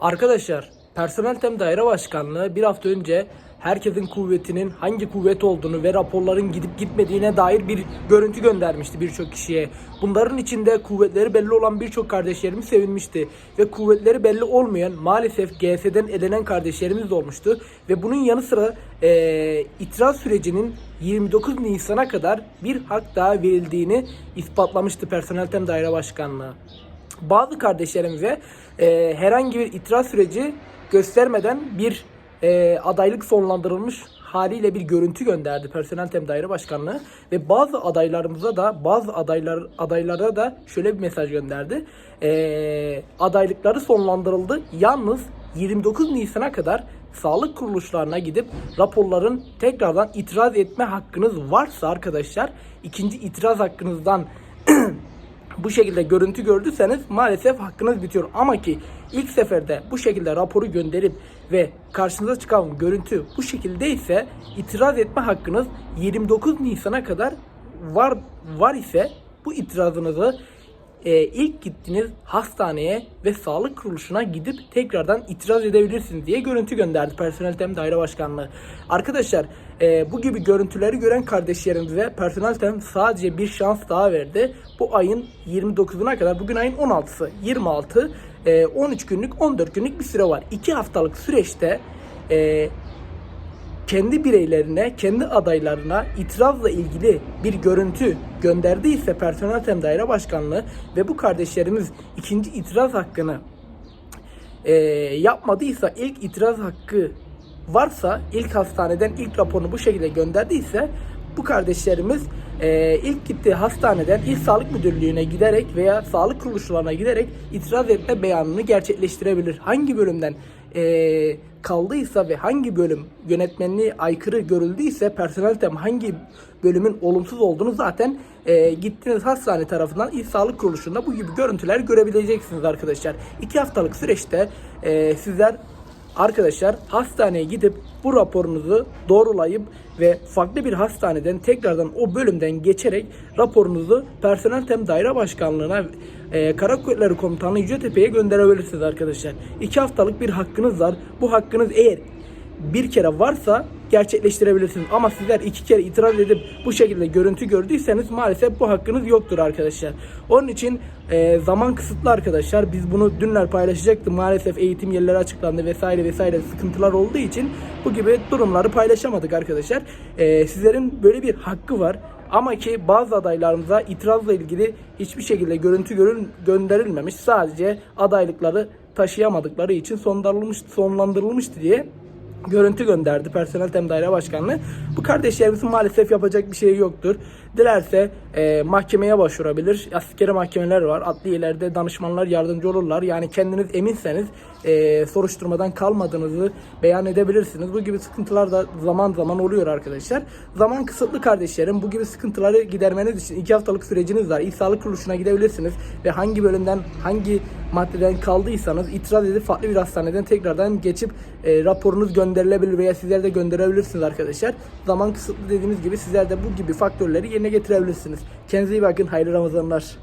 Arkadaşlar, Personel Tem Daire Başkanlığı bir hafta önce herkesin kuvvetinin hangi kuvvet olduğunu ve raporların gidip gitmediğine dair bir görüntü göndermişti birçok kişiye. Bunların içinde kuvvetleri belli olan birçok kardeşlerimiz sevinmişti. Ve kuvvetleri belli olmayan maalesef GS'den elenen kardeşlerimiz de olmuştu. Ve bunun yanı sıra eee, itiraz sürecinin 29 Nisan'a kadar bir hak daha verildiğini ispatlamıştı Personel Tem Daire Başkanlığı bazı kardeşlerimize e, herhangi bir itiraz süreci göstermeden bir e, adaylık sonlandırılmış haliyle bir görüntü gönderdi Personel Tem Daire Başkanlığı ve bazı adaylarımıza da bazı adaylar adaylara da şöyle bir mesaj gönderdi. E, adaylıkları sonlandırıldı. Yalnız 29 Nisan'a kadar sağlık kuruluşlarına gidip raporların tekrardan itiraz etme hakkınız varsa arkadaşlar ikinci itiraz hakkınızdan bu şekilde görüntü gördüyseniz maalesef hakkınız bitiyor. Ama ki ilk seferde bu şekilde raporu gönderip ve karşınıza çıkan görüntü bu şekilde ise itiraz etme hakkınız 29 Nisan'a kadar var var ise bu itirazınızı e, ilk gittiğiniz hastaneye ve sağlık kuruluşuna gidip tekrardan itiraz edebilirsiniz diye görüntü gönderdi Personel Tem Daire Başkanlığı. Arkadaşlar e, bu gibi görüntüleri gören kardeşlerimize Personel Tem sadece bir şans daha verdi. Bu ayın 29'una kadar bugün ayın 16'sı 26 e, 13 günlük 14 günlük bir süre var. 2 haftalık süreçte e, kendi bireylerine, kendi adaylarına itirazla ilgili bir görüntü gönderdiyse Personel Tem Daire Başkanlığı ve bu kardeşlerimiz ikinci itiraz hakkını e, yapmadıysa ilk itiraz hakkı varsa ilk hastaneden ilk raporunu bu şekilde gönderdiyse bu kardeşlerimiz e, ilk gittiği hastaneden İl Sağlık Müdürlüğü'ne giderek veya sağlık kuruluşlarına giderek itiraz etme beyanını gerçekleştirebilir. Hangi bölümden e, kaldıysa ve hangi bölüm yönetmenliğe aykırı görüldüyse personel tem hangi bölümün olumsuz olduğunu zaten e, gittiğiniz hastane tarafından İl Sağlık Kuruluşu'nda bu gibi görüntüler görebileceksiniz arkadaşlar. İki haftalık süreçte e, sizler Arkadaşlar hastaneye gidip bu raporunuzu doğrulayıp ve farklı bir hastaneden tekrardan o bölümden geçerek raporunuzu Personel Tem Daire Başkanlığı'na e, Kara Kuvvetleri Komutanlığı Yücetepe'ye gönderebilirsiniz arkadaşlar. İki haftalık bir hakkınız var. Bu hakkınız eğer bir kere varsa gerçekleştirebilirsiniz. Ama sizler iki kere itiraz edip bu şekilde görüntü gördüyseniz maalesef bu hakkınız yoktur arkadaşlar. Onun için e, zaman kısıtlı arkadaşlar. Biz bunu dünler paylaşacaktık. Maalesef eğitim yerleri açıklandı vesaire vesaire sıkıntılar olduğu için bu gibi durumları paylaşamadık arkadaşlar. E, sizlerin böyle bir hakkı var. Ama ki bazı adaylarımıza itirazla ilgili hiçbir şekilde görüntü görün, gönderilmemiş. Sadece adaylıkları taşıyamadıkları için sonlandırılmış, sonlandırılmıştı diye görüntü gönderdi Personel Tem Daire Başkanlığı. Bu kardeşlerimizin maalesef yapacak bir şey yoktur. Dilerse e, mahkemeye başvurabilir. Askeri mahkemeler var. Adliyelerde danışmanlar yardımcı olurlar. Yani kendiniz eminseniz e, soruşturmadan kalmadığınızı beyan edebilirsiniz. Bu gibi sıkıntılar da zaman zaman oluyor arkadaşlar. Zaman kısıtlı kardeşlerim. Bu gibi sıkıntıları gidermeniz için 2 haftalık süreciniz var. İl Sağlık Kuruluşu'na gidebilirsiniz ve hangi bölümden hangi maddeden kaldıysanız itiraz edip farklı bir hastaneden tekrardan geçip e, raporunuz gönderilebilir veya sizler de gönderebilirsiniz arkadaşlar. Zaman kısıtlı dediğimiz gibi sizler de bu gibi faktörleri yerine getirebilirsiniz. Kendinize iyi bakın. Hayırlı Ramazanlar.